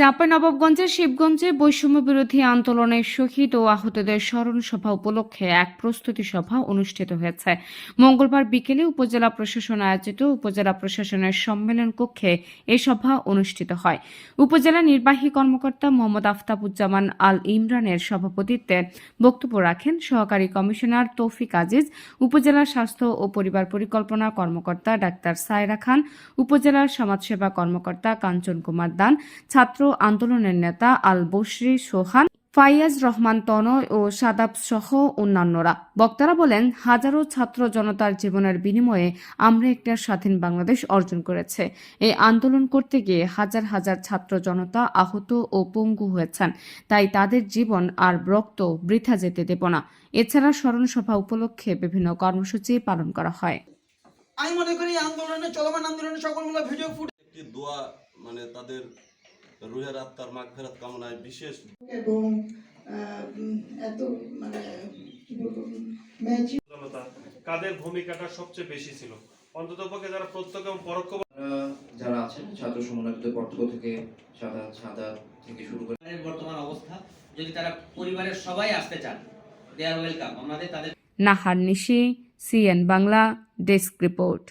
চাঁপাইনবাবগঞ্জের শিবগঞ্জে বৈষম্য বিরোধী আন্দোলনের শহীদ ও আহতদের স্মরণ সভা উপলক্ষে এক প্রস্তুতি সভা অনুষ্ঠিত হয়েছে। মঙ্গলবার বিকেলে উপজেলা প্রশাসন আয়োজিত উপজেলা প্রশাসনের সম্মেলন কক্ষে এ সভা অনুষ্ঠিত হয়। উপজেলা নির্বাহী কর্মকর্তা মোহাম্মদ আফতাবুজ্জামান আল ইমরানের সভাপতিত্বে বক্তব্য রাখেন সহকারী কমিশনার তৌফিক আজিজ, উপজেলা স্বাস্থ্য ও পরিবার পরিকল্পনা কর্মকর্তা ডাক্তার সায়রা খান উপজেলার সমাজসেবা কর্মকর্তা কাঞ্চন কুমার দান, ছাত্র আন্দোলনের নেতা আল বশরি সোহান ফাইয়াজ রহমান তনয় ও সাদাব সহ অন্যান্যরা। বক্তারা বলেন হাজারো ছাত্র জনতার জীবনের বিনিময়ে আমরা একটা স্বাধীন বাংলাদেশ অর্জন করেছে। এই আন্দোলন করতে গিয়ে হাজার হাজার ছাত্র জনতা আহত ও পঙ্গু হয়েছেন। তাই তাদের জীবন আর রক্ত বৃথা যেতে দেব না। এছাড়া স্মরণ সভা উপলক্ষে বিভিন্ন কর্মসূচি পালন করা হয়। আমি মনে করি আন্দোলনে চলমান আন্দোলনে সকলগুলো ভিডিও ফুটেজ একটি দোয়া মানে তাদের রুহের আত্মার মাগফেরাত কামনায় বিশেষ এবং এত মানে কাদের ভূমিকাটা সবচেয়ে বেশি ছিল? অন্ততপক্ষে যারা প্রত্যক্ষ এবং পরোক্ষ যারা আছেন ছাত্র সমন্বয়কদের পক্ষ থেকে সাদা সাদা থেকে শুরু করে বর্তমান অবস্থা যদি তারা পরিবারের সবাই আসতে চান দে আর ওয়েলকাম আমাদের তাদের Nahar Nishi CN Bangla desk report.